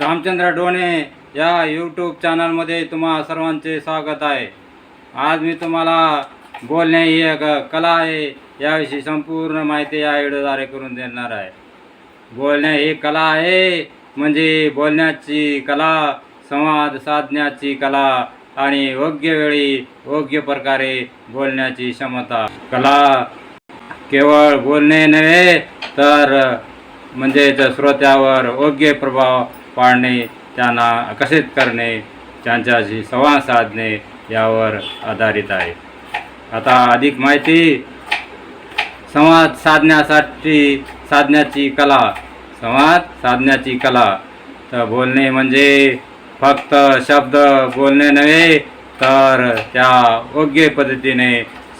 रामचंद्र डोणे या यूट्यूब चॅनलमध्ये तुम्हा सर्वांचे स्वागत आहे. आज मी तुम्हाला बोलणे ही एक कला आहे याविषयी संपूर्ण माहिती या व्हिडिओद्वारे करून देणार आहे. बोलणे ही कला आहे म्हणजे बोलण्याची कला संवाद साधण्याची कला आणि योग्य वेळी योग्य प्रकारे बोलण्याची क्षमता. कला केवळ बोलणे नव्हे तर म्हणजेच श्रोत्यावर योग्य प्रभाव पाळणे त्यांना आकर्षित करणे त्यांच्याशी संवाद साधणे यावर आधारित आहे. आता अधिक माहिती संवाद साधण्यासाठी साधण्याची कला संवाद साधण्याची कला. तर बोलणे म्हणजे फक्त शब्द बोलणे नव्हे तर त्या योग्य पद्धतीने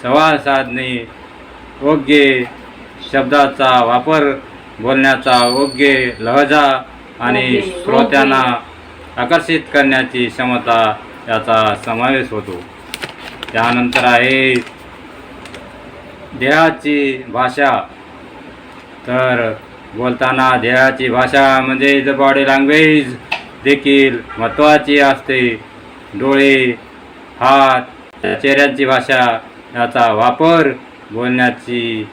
संवाद साधणे योग्य शब्दाचा वापर बोलण्याचा योग्य लहजा आणि श्रोत्यांना आकर्षित करण्याची क्षमता याचा समावेश होतो. त्यानंतर आहे देहाची भाषा. तर बोलताना देहाची भाषा म्हणजे ज बॉडी लँग्वेज देखील महत्त्वाची असते. डोळे हात चेहऱ्याची भाषा याचा वापर बोलण्याची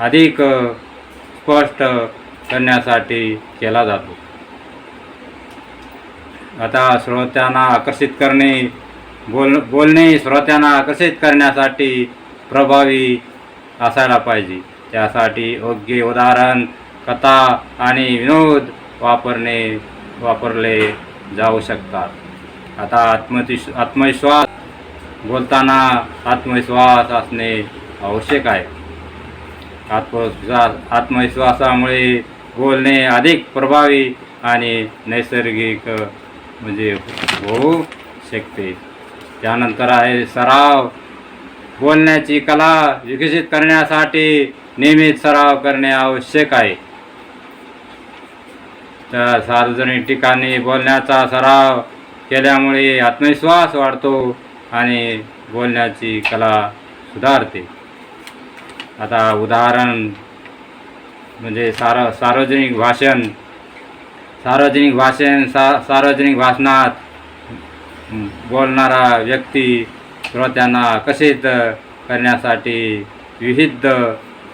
अधिक स्पष्ट करण्यासाठी केला जातो. आता श्रोत्यांना आकर्षित करणे बोल बोलणे श्रोत्यांना आकर्षित करण्यासाठी प्रभावी असायला पाहिजे. त्यासाठी योग्य उदाहरण कथा आणि विनोद वापरणे वापरले जाऊ शकतात. आता आत्मविश आत्मविश्वास बोलताना आत्मविश्वास असणे आवश्यक आहे. आत्मविश्वास आत्मविश्वासामुळे बोलणे अधिक प्रभावी आणि नैसर्गिक म्हणजे होऊ शकते. त्यानंतर आहे सराव. बोलण्याची कला विकसित करण्यासाठी नियमित सराव करणे आवश्यक आहे. तर सार्वजनिक ठिकाणी बोलण्याचा सराव केल्यामुळे आत्मविश्वास वाढतो आणि बोलण्याची कला सुधारते. आता उदाहरण म्हणजे सार सार्वजनिक भाषण सार्वजनिक भाषण सा सार्वजनिक भाषणात बोलणारा व्यक्ती श्रोत्यांना आकर्षित करण्यासाठी विविध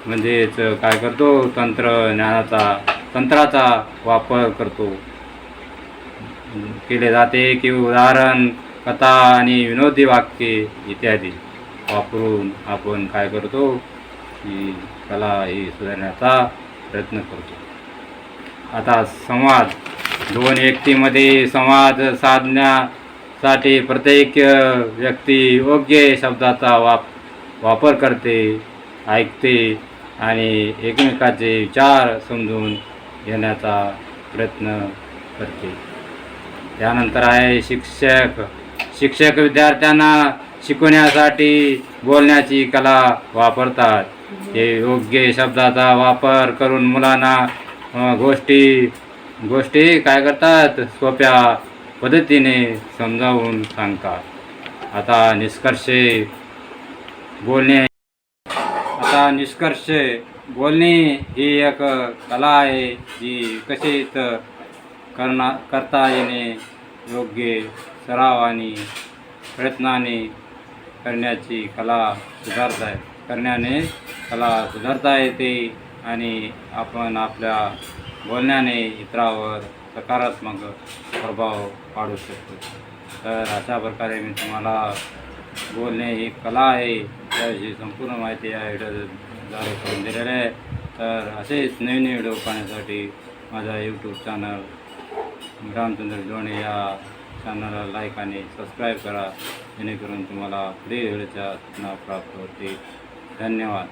म्हणजेच काय करतो? तंत्रज्ञानाचा तंत्राचा वापर करतो. केले जाते की उदाहरण कथा आणि विनोदी वाक्ये इत्यादी वापरून आपण काय करतो? ही कला ही सुधारण्याचा प्रयत्न करतो. आता संवाद दोन व्यक्तीमध्ये संवाद साधण्यासाठी प्रत्येक व्यक्ती योग्य शब्दाचा वाप वापर करते ऐकते आणि एकमेकाचे विचार समजून घेण्याचा प्रयत्न करते. त्यानंतर आहे शिक्षक. शिक्षक विद्यार्थ्यांना शिकवण्यासाठी बोलण्याची कला वापरतात. हे योग्य शब्दाचा वापर करून मुलांना गोष्टी गोष्टी काय करतात? सोप्या पद्धतीने समजावून सांगतात. आता निष्कर्ष बोलणे. आता निष्कर्ष बोलणे ही एक कला आहे जी कशीत करना करता येणे योग्य सराव आणि प्रयत्नाने करण्याची कला सुधारता करण्याने कला सुधारता येते आणि आपण आपल्या बोलण्याने इतरावर सकारात्मक प्रभाव पाडू शकतो. तर अशा प्रकारे मी तुम्हाला बोलणे ही कला आहे त्याविषयी संपूर्ण माहिती या व्हिडिओद्वारे करून दिलेली आहे. तर असेच नवीन व्हिडिओ पाहण्यासाठी माझा यूट्यूब चॅनल रामचंद्र जोणे या चॅनलला लाईक आणि सबस्क्राईब करा जेणेकरून तुम्हाला फ्री व्हिडिओच्या सूचना प्राप्त होतील. धन्यवाद.